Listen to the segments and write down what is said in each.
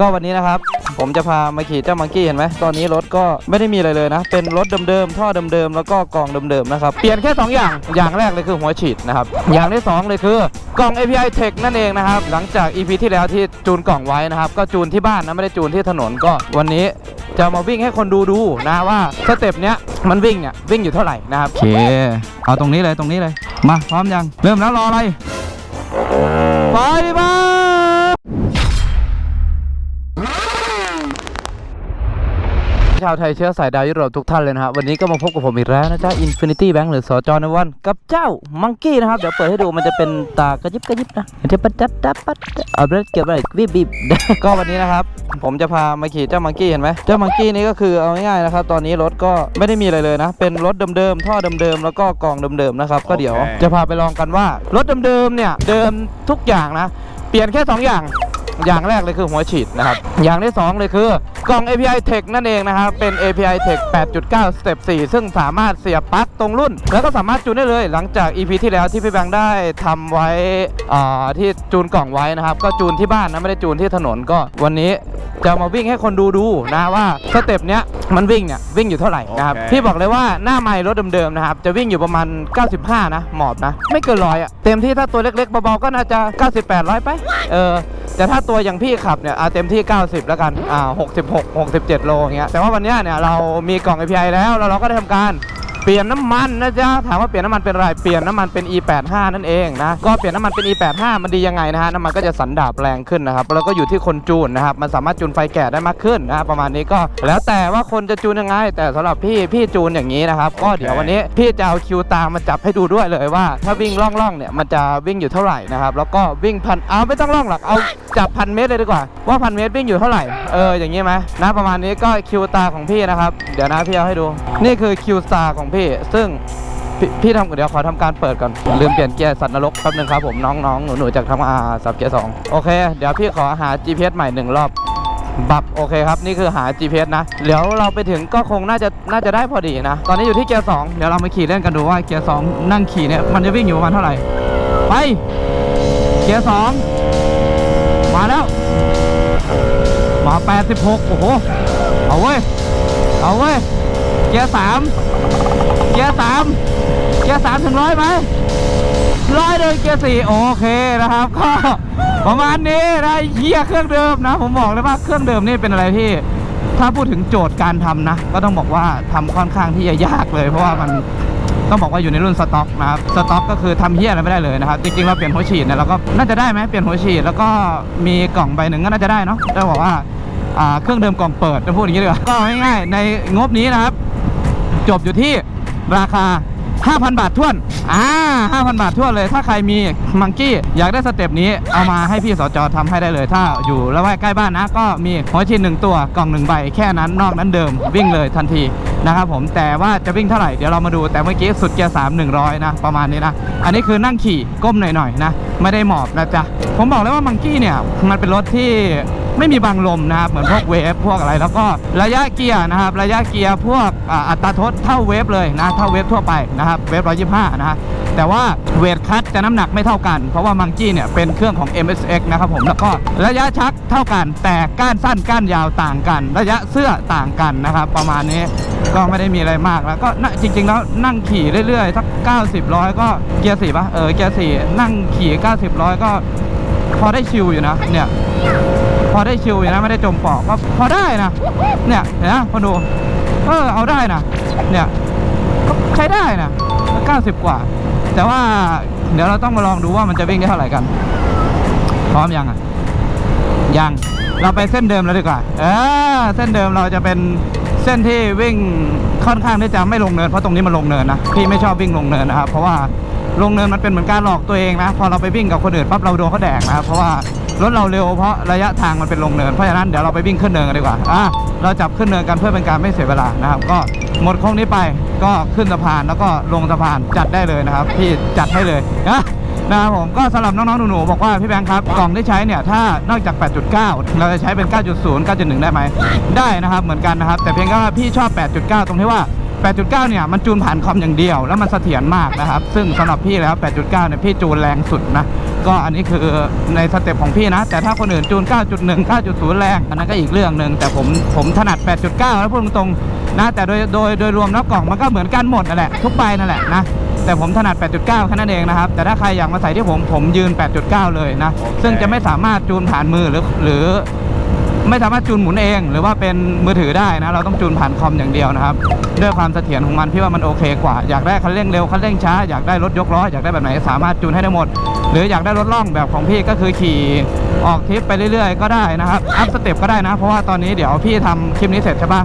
ก็วันนี้นะครับ ผมจะพามาขี่เจ้ามังกี้เห็นไหมตอนนี้รถก็ไม่ได้มีอะไรเลยนะ เป็นรถเดิมๆท่อเดิมๆแล้วก็กล่องเดิมๆนะครับ เปลี่ยนแค่ 2 อย่าง อย่างแรกเลยคือหัวฉีดนะครับ อย่างที่สองเลยคือกล่อง API Tech นั่นเองนะครับ หลังจาก EP ที่แล้วที่จูนกล่องไว้นะครับ ก็จูนที่บ้านนะไม่ได้จูนที่ถนนก็วันนี้จะมาวิ่งให้คนดูดูนะว่าสเต็ปเนี้ยมันวิ่งเนี่ยวิ่งอยู่เท่าไหร่นะครับโอเคเอาตรงนี้เลยตรงนี้เลยมาพร้อมยังเริ่มแล้วรออะไรไปดิบ้ ชาวไทยเชื้อสายดาวยุโรปทุกท่านเลยนะครับ วันนี้ก็มาพบกับผมอีกแล้วนะจ๊ะ Infinity Bank หรือสจในวัน กับเจ้ามังกี้นะครับ เดี๋ยวเปิดให้ดูมันจะเป็นตากระยิบกระยิบนะมันจะปัดจัดดับปัดเอาเรเก็บอะไรบีบบีบก็วันนี้นะครับ ผมจะพามาขี่เจ้ามังกี้เห็นไหมเจ้ามังกี้นี้ก็คือเอาง่ายๆนะครับตอนนี้รถก็ไม่ได้มีอะไรเลยนะ เป็นรถเดิมๆท่อเดิมๆแล้วก็กล่องเดิมๆนะครับก็เดี๋ยวจะพาไปลองกันว่ารถเดิมๆเนี่ยเดิมทุกอย่างนะ เปลี่ยนแค่ 2 อย่าง อย่างแรกเลยคือหัวฉีดนะครับ อย่างที่ 2 เลยคือกล่อง API Tech นั่นเองนะครับ เป็น API Tech 8.9 Step 4 ซึ่งสามารถเสียบปลั๊กตรงรุ่น แล้วก็สามารถจูนได้เลย หลังจาก EP ที่แล้วที่พี่แบงค์ได้ทำไว้อ่าที่จูนกล่องไว้นะครับ ก็จูนที่บ้านนะไม่ได้จูนที่ถนนก็วันนี้จะมาวิ่งให้คนดูดูนะว่าสเต็ปเนี้ยมันวิ่งเนี่ยวิ่งอยู่เท่าไหร่นะครับโอเคพี่บอกเลยว่าหน้าไมล์รถเดิมๆนะครับจะวิ่งอยู่ประมาณ 95 นะหมอบนะ ไม่เกินร้อยอะเต็มที่ถ้าตัวเล็กๆเบาๆก็น่าจะ 98ร้อยไปเออ แต่ถ้าตัวอย่างพี่ขับเนี่ยอะเต็มที่ 90 แล้วกันอ่า66 67 โลอย่างเงี้ยแต่ว่าวันเนี้ยเนี่ยเรามีกล่อง API แล้วแล้วเราก็ได้ทำการ เปลี่ยนน้ำมันนะจ๊ะถามว่าเปลี่ยนน้ำมันเป็นอะไรเปลี่ยนน้ำมันเป็น E85 นั่นเองนะก็เปลี่ยนน้ำมันเป็น E85 มันดียังไงนะฮะน้ำมันก็จะสันดาบแรงขึ้นนะครับแล้วก็อยู่ที่คนจูนนะครับมันสามารถจูนไฟแก่ได้มากขึ้นนะประมาณนี้ก็ แล้วแต่ว่าคนจะจูนยังไง แต่สำหรับพี่พี่จูนอย่างนี้นะครับก็เดี๋ยววันนี้พี่จะเอาคิวตามมาจับให้ดูด้วยเลยว่า ถ้าวิ่งล่องๆเนี่ยมันจะวิ่งอยู่เท่าไหร่นะครับแล้วก็วิ่งพันเอาไม่ต้องล่องหรอกเอาจับพันเมตรเลยดีกว่าว่าพันเมตรวิ่งอยู่เท่าไหร่เอออย่างนี้ไหมนะประมาณนี้ก็คิวตาของพี่นะครับเดี๋ยวนะพี่เอาให้ดู นี่คือคิวตาของพี่ ซึ่งพี่พี่ทำเดี๋ยวขอทำการเปิดก่อน ลืมเปลี่ยนเกียร์สัตว์นรกแป๊บนึงครับผมน้องๆ หนูๆจากทำอาสับเกียร์สองโอเค เดี๋ยวพี่ขอหา GPS ใหม่หนึ่งรอบบับโอเคครับ นี่คือหา GPS นะ เดี๋ยวเราไปถึงก็คงน่าจะน่าจะได้พอดีนะ ตอนนี้อยู่ที่เกียร์สองเดี๋ยวเรามาขี่เล่นกันดูว่าเกียร์สองนั่งขี่เนี่ยมันจะวิ่งอยู่ประมาณเท่าไหร่ ไป เกียร์สองมาแล้ว มา 86 โอ้โห เอาเว้ย เอาเว้ย เกียร์สาม เกียร์สามเกียร์สามถึงร้อยไหมร้อยเลยเกียร์สี่โอเคนะครับก็ประมาณนี้นะเฮียเครื่องเดิมนะ ผมบอกเลยว่าเครื่องเดิมนี่เป็นอะไรที่ ถ้าพูดถึงโจทย์การทำนะ ก็ต้องบอกว่าทำค่อนข้างที่จะยากเลย เพราะว่ามันต้องบอกว่าอยู่ในรุ่นสต็อกนะครับสต็อกก็คือทำเฮียอะไรไม่ได้เลยนะครับ จริงๆเราเปลี่ยนหัวฉีดเนี่ยเราก็น่าจะได้ไหมเปลี่ยนหัวฉีดแล้วก็มีกล่องใบหนึ่งก็น่าจะได้เนาะจะบอกว่าเครื่องเดิมกล่องเปิดจะพูดอย่างนี้เลยก็ง่ายๆในงบนี้นะครับ จบอยู่ที่ ราคา 5,000 บาทท้วน อ่า 5,000 บาทท้วนเลย ถ้าใครมีมังกี้อยากได้สเต็ปนี้ เอามาให้พี่สจทำให้ได้เลย ถ้าอยู่ละแวกใกล้บ้านนะ ก็มีหัวชิ้นหนึ่งตัว กล่องหนึ่งใบ แค่นั้น นอกนั้นเดิม วิ่งเลยทันทีนะครับผม แต่ว่าจะวิ่งเท่าไหร่ เดี๋ยวเรามาดู แต่เมื่อกี้สุดเกียร์สามหนึ่งร้อยนะ ประมาณนี้นะ อันนี้คือนั่งขี่ก้มหน่อยๆนะ ไม่ได้หมอบนะจ๊ะ ผมบอกเลยว่ามังกี้เนี่ย มันเป็นรถที่ ไม่มีบังลมนะครับเหมือนพวกเวฟพวกอะไรแล้วก็ระยะเกียร์นะครับ ระยะเกียร์พวกอ,อัตราทดเท่าเวฟเลยนะเท่าเวฟทั่วไปนะครับเวฟ125นะฮะแต่ว่าเวทคัตจะน้ำหนักไม่เท่ากัน เพราะว่ามังกี้เนี่ยเป็นเครื่องของ MSX นะครับผมแล้วก็ระยะชักเท่ากัน แต่ก้านสั้นก้านยาวต่างกัน ระยะเสื้อต่างกันนะครับ ประมาณนี้ก็ไม่ได้มีอะไรมากแล้วก็จริง ๆ แล้วนั่งขี่เรื่อยๆสัก90ร้อยก็เกียร์สี่ปะเออเกียร์สี่นั่งขี่ 90ร้อยก็พอได้ชิลอยู่นะเนี่ย พอได้ชิลอยู่นะไม่ได้จมปอกก็พอได้นะ เนี่ยเห็นนะพอดูเออเอาได้นะเนี่ยก็ใช้ได้นะ90 กว่า แต่ว่าเดี๋ยวเราต้องมาลองดูว่ามันจะวิ่งได้เท่าไหร่กัน พร้อมยังอะยังเราไปเส้นเดิมแล้วดีกว่า เออเส้นเดิมเราจะเป็นเส้นที่วิ่งค่อนข้างที่จะไม่ลงเนินเพราะตรงนี้มันลงเนินนะพี่ไม่ชอบวิ่งลงเนินนะครับเพราะว่าลงเนินมันเป็นเหมือนการหลอกตัวเองนะ พอเราไปวิ่งกับคนอื่นปั๊บเราโดนเขาแดกนะครับเพราะว่า รถเราเร็วเพราะระยะทางมันเป็นลงเนินเพราะฉะนั้นเดี๋ยวเราไปวิ่งขึ้นเนินกันดีกว่าอะเราจับขึ้นเนินกันเพื่อเป็นการไม่เสียเวลานะครับ ก็หมดโค้งนี้ไปก็ขึ้นสะพานแล้วก็ลงสะพานจัดได้เลยนะครับพี่จัดให้เลยนะนะครับผมก็สำหรับน้องๆหนูๆบอกว่าพี่แบงค์ครับกล่องที่ใช้เนี่ยถ้านอกจาก 8.9 เราจะใช้เป็น 9.0 9.1 ได้ไหมได้นะครับเหมือนกันนะครับ แต่เพียงแค่ว่าพี่ชอบ 8.9 ตรงที่ว่า 8.9 เนี่ยมันจูนผ่านคอมอย่างเดียว แล้วมันเสถียรมากนะครับ ซึ่งสำหรับพี่แล้ว 8.9 เนี่ยพี่จูนแรงสุดนะ ก็อันนี้คือในสเต็ปของพี่นะ แต่ถ้าคนอื่นจูน 9.1 9.0 แรง อันนั้นก็อีกเรื่องหนึ่งแต่ผมผมถนัด 8.9 แล้วพูดตรงๆนะแต่โดยโดยโดยรวมแล้วกล่องมันก็เหมือนกันหมดนั่นแหละทุกใบนั่นแหละนะแต่ผมถนัด 8.9 แค่นั้นเองนะครับ แต่ถ้าใครอยากมาใส่ที่ผมผมยืน 8.9 เลยนะ ซึ่งจะไม่สามารถจูนผ่านมือหรือหรือ ไม่สามารถจูนหมุนเอง หรือว่าเป็นมือถือได้นะเราต้องจูนผ่านคอมอย่างเดียวนะครับด้วยความเสถียรของมันพี่ว่ามันโอเคกว่าอยากได้คันเร่งเร็วคันเร่งช้าอยากได้รถยกล้ออยากได้แบบไหนสามารถจูนให้ได้หมด หรืออยากได้รถล่องแบบของพี่ก็คือขี่ออกทริปไปเรื่อยๆ ก็ได้นะครับอัพสเต็ปก็ได้นะ เพราะว่าตอนนี้เดี๋ยวพี่ทำคลิปนี้เสร็จใช่ปะ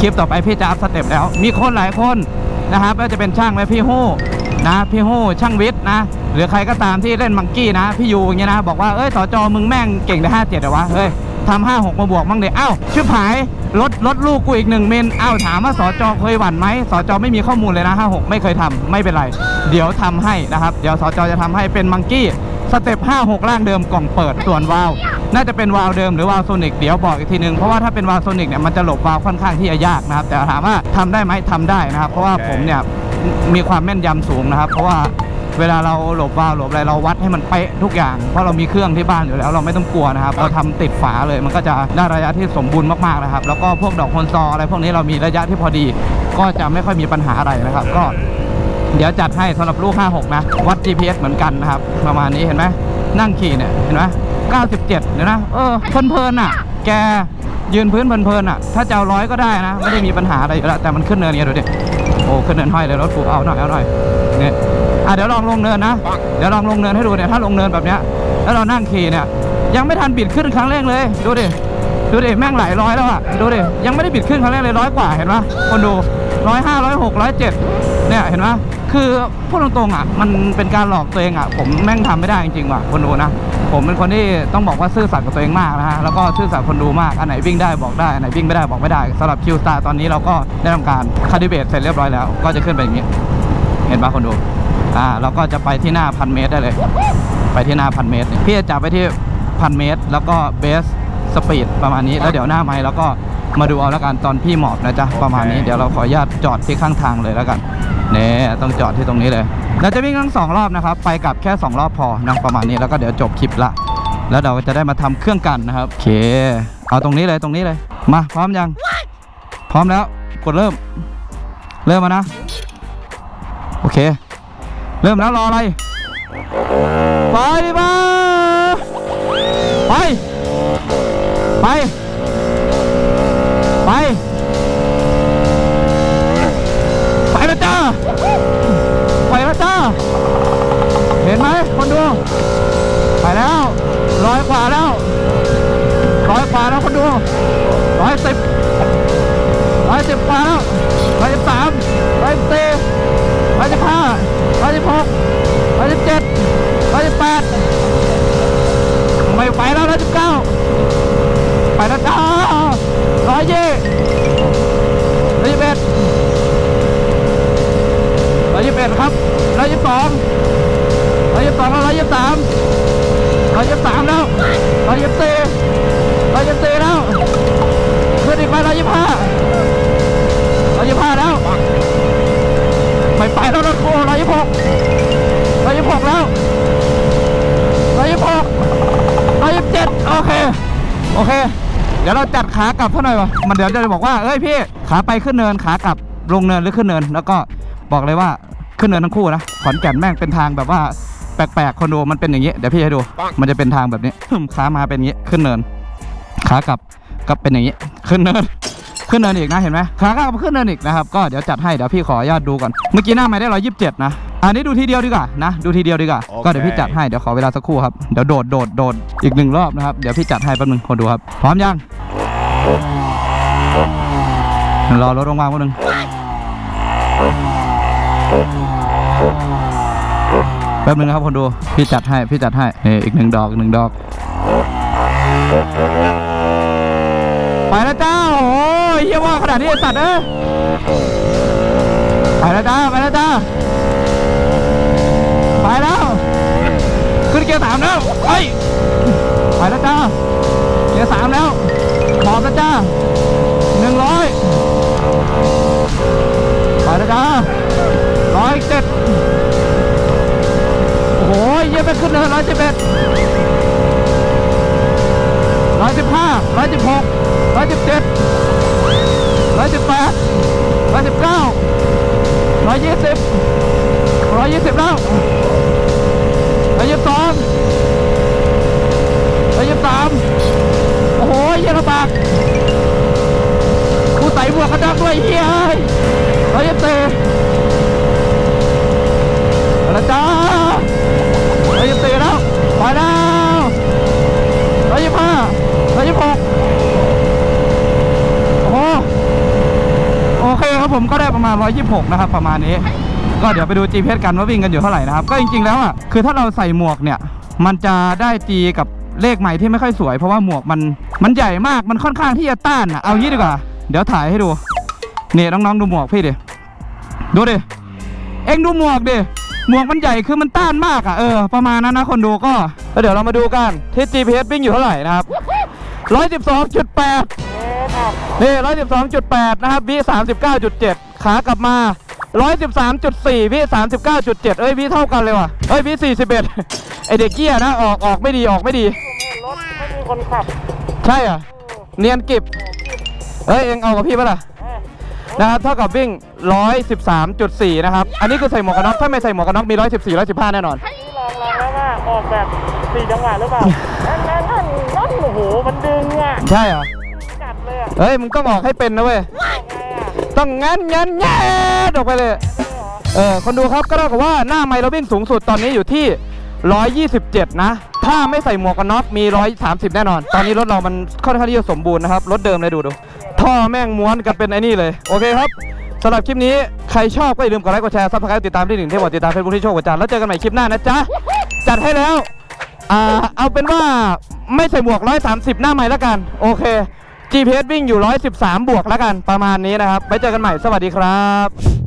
คลิปต่อไปพี่จะอัพสเต็ปแล้ว มีคนหลายคนนะครับไม่ว่าจะเป็นช่างไหมพี่ฮู้นะพี่ฮู้ช่างวิทย์นะหรือใครก็ตามที่เล่นมังกี้นะพี่ยูอย่างเงี้ยนะบอกว่าเอ้ยสจอมึงแม่งเก่งได้ห้าเจ็ดเหรอวะเฮ้ย ทำห้าหกมาบวกมั่งเด็อ้าวชิบหายลดลดลูกกูอีกหนึ่งเมนอ้าวถามว่าสจเคยหวั่นไหมสจไม่มีข้อมูลเลยนะห้าหกไม่เคยทำไม่เป็นไร เดี๋ยวทำให้นะครับ เดี๋ยวสจจะทำให้เป็นมังกี้สเต็ป5 6ล่างเดิมกล่องเปิดส่วนวาล์วน่าจะเป็นวาล์วเดิมหรือวาล์วโซนิกเดี๋ยวบอกอีกทีนึง เพราะว่าถ้าเป็นวาล์วโซนิกเนี่ยมันจะหลบวาล์วค่อนข้างที่จะยากนะครับ แต่ถามว่าทำได้ไหมทำได้นะครับ เพราะว่าผมเนี่ยมีความแม่นยำสูงนะครับ เพราะว่า เวลาเราหลบวาล์วหลบอะไรเราวัดให้มันเป๊ะทุกอย่าง เพราะเรามีเครื่องที่บ้านอยู่แล้วเราไม่ต้องกลัวนะครับ เราทำติดฝาเลยมันก็จะได้ระยะที่สมบูรณ์มากๆนะครับ แล้วก็พวกดอกคอนซออะไรพวกนี้เรามีระยะที่พอดี ก็จะไม่ค่อยมีปัญหาอะไรนะครับ ก็เดี๋ยวจัดให้สำหรับลูก 56 นะ วัด GPS เหมือนกันนะครับ ประมาณนี้เห็นไหมนั่งขี่เนี่ยเห็นไหม97เดี๋ยวนะเออเพลินๆอะ แกยืนพื้นเพลินๆอะ ถ้าจะเอาร้อยก็ได้นะ ไม่ได้มีปัญหาอะไรอยู่แล้วแต่มันขึ้นเนินเนี่ยดูดิโอ้ขึ้นเนินห้อยเลยรถฟูเอาหน่อยเอาหน่อยเนี่ย อะเดี๋ยวลองลงเนินนะ เดี๋ยวลองลงเนินให้ดูเนี่ยถ้าลงเนินแบบเนี้ยแล้วเรานั่งขี่เนี่ยยังไม่ทันบิดขึ้นครั้งแรกเลย ดูดิดูดิแม่งหลายร้อยแล้วอะดูดิยังไม่ได้บิดขึ้นครั้งแรกเลยร้อยกว่าเห็นปะคนดูร้อยห้าร้อยหกร้อยเจ็ดเนี่ยเห็นปะคือพูดตรงๆอะมันเป็นการหลอกตัวเองอะผมแม่งทำไม่ได้จริงๆว่ะคนดูนะผมเป็นคนที่ต้องบอกว่าซื่อสัตย์กับตัวเองมากนะฮะแล้วก็ซื่อสัตย์คนดูมากอันไหนวิ่งได้บอกได้อันไหนวิ่งไม่ได้บอกไม่ได้สำหรับคิวสตาร์ตอนนี้เราก็ได้ทำการคาดิเบตเสร็จเรียบร้อยแล้ว ก็จะขึ้นไปอย่างนี้ เห็นปะคนดู อ่าเราก็จะไปที่หน้าพันเมตรได้เลย ไปที่หน้าพันเมตร พี่จะจับไปที่พันเมตร แล้วก็เบสสปีดประมาณนี้ แล้วเดี๋ยวหน้าไม้แล้วก็มาดูเอาแล้วกันตอนพี่หมอบนะจ๊ะ ประมาณนี้เดี๋ยวเราขออนุญาตจอดที่ข้างทางเลยแล้วกันเนี่ยต้องจอดที่ตรงนี้เลยเราจะวิ่งทั้งสองรอบนะครับ ไปกลับแค่สองรอบพอนะประมาณนี้แล้วก็เดี๋ยวจบคลิปละ แล้วเราจะได้มาทำเครื่องกันนะครับโอเค เอาตรงนี้เลยตรงนี้เลย มาพร้อมยัง พร้อมแล้วกดเริ่ม เริ่มมานะ โอเค เริ่มแล้วรออะไร ไปดิมาไป ไปไป ขากลับเท่าหน่อยวะมันเดี๋ยวจะบอกว่าเอ้ยพี่ขาไปขึ้นเนินขากลับลงเนินหรือขึ้นเนิน แล้วก็บอกเลยว่าขึ้นเนินทั้งคู่นะขอนแก่นแม่งเป็นทางแบบว่าแปลกๆคนดูมันเป็นอย่างนี้เดี๋ยวพี่ให้ดู มันจะเป็นทางแบบนี้ขามาเป็นอย่างนี้ขึ้นเนิน ขากลับก็เป็นอย่างนี้ขึ้นเนินขึ้นเนินอีกนะเห็นไหมขากลับขึ้นเนินอีกนะครับก็เดี๋ยวจัดให้เดี๋ยวพี่ขออนุญาตดูก่อนเมื่อกี้หน้าไม่ได้ร้อยยี่สิบเจ็ดนะอันนี้ดูทีเดียวดีกว่านะดูทีเดียวดีกว่าโอเคก็เดี๋ยวพี่จัดให้เดี๋ยวขอเวลาสักครู่ครับเดี๋ยวโดดโดดโดดอีกหนึ่งรอบนะครับเดี๋ยวพี่จัดให้แป๊บนึงคนดูครับพร้อมยัง รอรถว่างๆแป๊บนึงแป๊บนึงนะครับคนดู พี่จัดให้ พี่จัดให้นี่อีกหนึ่งดอกหนึ่งดอก ไปแล้วจ้า โอ้ยเยี่ยมว่าขนาดนี้สัตว์เอ้ยไปแล้วจ้า ไปแล้วจ้า ไปแล้ว ขึ้นเกียร์สามแล้วเฮ้ย ไปแล้วจ้า เกียร์สามแล้ว อบนะจ้าหนึ่งร้อยไปนะจ้าร้อยเจ็ดโอ้โหเยอะไปขึ้นเลยร้อยสิบเอ็ดร้อยสิบห้าร้อยสิบหกร้อยสิบเจ็ดร้อยสิบแปดร้อยสิบเก้าร้อยยี่สิบร้อยยี่สิบแล้ว นน็อกด้วยเฮียเอ้ยร้อยยี่สิบสี่เอาละจ้าร้อยยี่สิบสี่แล้วไปแล้วร้อยยี่สิบห้าร้อยยี่สิบหกโอ้โอเคครับผมก็ได้ประมาณ126นะครับประมาณนี้ ก็เดี๋ยวไปดู GPS กันว่าวิ่งกันอยู่เท่าไหร่นะครับ ก็จริงๆแล้วอะคือถ้าเราใส่หมวกเนี่ย มันจะได้ G กับเลขใหม่ที่ไม่ค่อยสวยเพราะว่าหมวกมันมันใหญ่มากมันค่อนข้างที่จะต้านอะเอางี้ดีกว่า เดี๋ยวถ่ายให้ดู นี่น้องๆดูหมวกพี่ดิดูดิเอ็งดูหมวกดิหมวกมันใหญ่คือมันต้านมากอะเออประมาณนั้นนะคนดูก็แล้วเดี๋ยวเรามาดูกันที่ GPS วิ่งอยู่เท่าไหร่นะครับ112.8นี่ร้อยสิบสองจุดแปดนะครับวิสามสิบเก้าจุดเจ็ดขากลับมาร้อยสิบสามจุดสี่วิสามสิบเก้าจุดเจ็ดเอ้ยวิเท่ากันเลยว่ะเอ้ยวิสี่สิบเอ็ดไอเด็กเกี้ยนะออกออกไม่ดีออกไม่ดีรถไม่มีคนขับ ใช่เหรอะเนียนกิบเอ้ยเอ็งเอากับพี่ปะล่ะ นะครับเท่ากับวิ่ง 113.4 นะครับ อันนี้คือใส่หมวกกันน็อกถ้าไม่ใส่หมวกกันน็อกมี 114 115 แน่นอน นี่ลองลองแล้วว่าออกแบบสี่จังหวะหรือเปล่า นั่นนั่นนั่นนั่นโอ้โหมันดึงอะใช่เหรอ กัดเลยอะเฮ้ยมึงต้ออกให้เป็นนะเว้ย ไงอะต้องงั้นงั้นแง่ออกไปเลย เออคนดูครับก็เท่ากับว่าหน้าไมล์เราวิ่งสูงสุดตอนนี้อยู่ที่ 127 นะ ถ้าไม่ใส่หมวกกันน็อกมี 130 แน่นอน ตอนนี้รถเรามันค่อนข้างที่จะสมบูรณ์นะครับ รถเดิมเลยดูดู ท่อแม่งม้วนกันเป็นไอ้นี่เลย โอเคครับสำหรับคลิปนี้ ใครชอบก็อย่าลืมกดไลค์กดแชร์ซับสไครต์ติดตามที่หนึ่งที่หมดติดตามเฟซบุ๊กที่โชคกว่าจานแล้วเจอกันใหม่คลิปหน้านะจ๊ะ จัดให้แล้วอ่าเอาเป็นว่าไม่ใส่หมวก 130 หน้าใหม่แล้วกัน โอเค GPS วิ่งอยู่ 113 บวกแล้วกันประมาณนี้นะครับ ไปเจอกันใหม่สวัสดีครับ